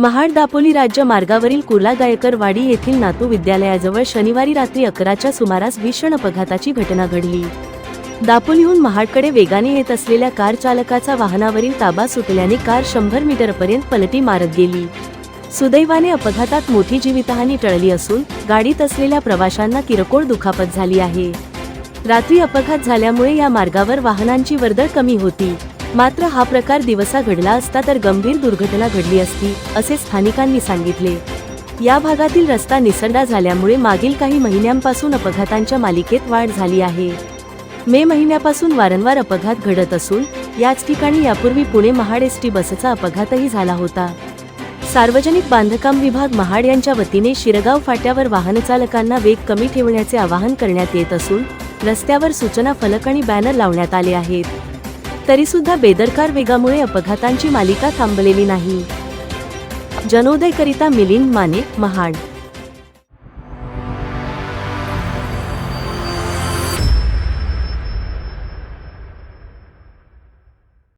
महाड दापोली राज्य मार्गावरील कुर्ला गायकर वाडी येथील नातू विद्यालयाजवळ शनिवारी रात्री अकराच्या सुमारास भीषण अपघाताची घटना घडली. दापोलीहून महाडकडे वेगाने येत असलेल्या कार चालकाचा वाहनावरील ताबा सुटल्याने कार शंभर मीटरपर्यंत पलटी मारत गेली. सुदैवाने अपघातात मोठी जीवितहानी टळली असून गाडीत असलेल्या प्रवाशांना किरकोळ दुखापत झाली आहे. रात्री अपघात झाल्यामुळे या मार्गावर वाहनांची वर्दळ कमी होती. मात्र हा प्रकार दिवसा घडला असता तर गंभीर दुर्घटना घडली असती असे स्थानिकांनी सांगितले. या भागातील रस्ता निसरडा झाल्यामुळे मागील काही महिन्यांपासून अपघातांच्या मालिकेत वाढ झाली आहे. मे महिन्यापासून वारंवार अपघात घडत असून याच ठिकाणी यापूर्वी पुणे महाड एस टी बसचा अपघातही झाला होता. सार्वजनिक बांधकाम विभाग महाड यांच्या वतीने शिरगाव फाट्यावर वाहनचालकांना वेग कमी ठेवण्याचे आवाहन करण्यात येत असून रस्त्यावर सूचना फलक आणि बॅनर लावण्यात आले आहेत. तरीसुद्धा बेदरकार वेगामुळे अपघातांची मालिका थांबलेली नाही. जनोदयकरिता मिलिंद माने महाड.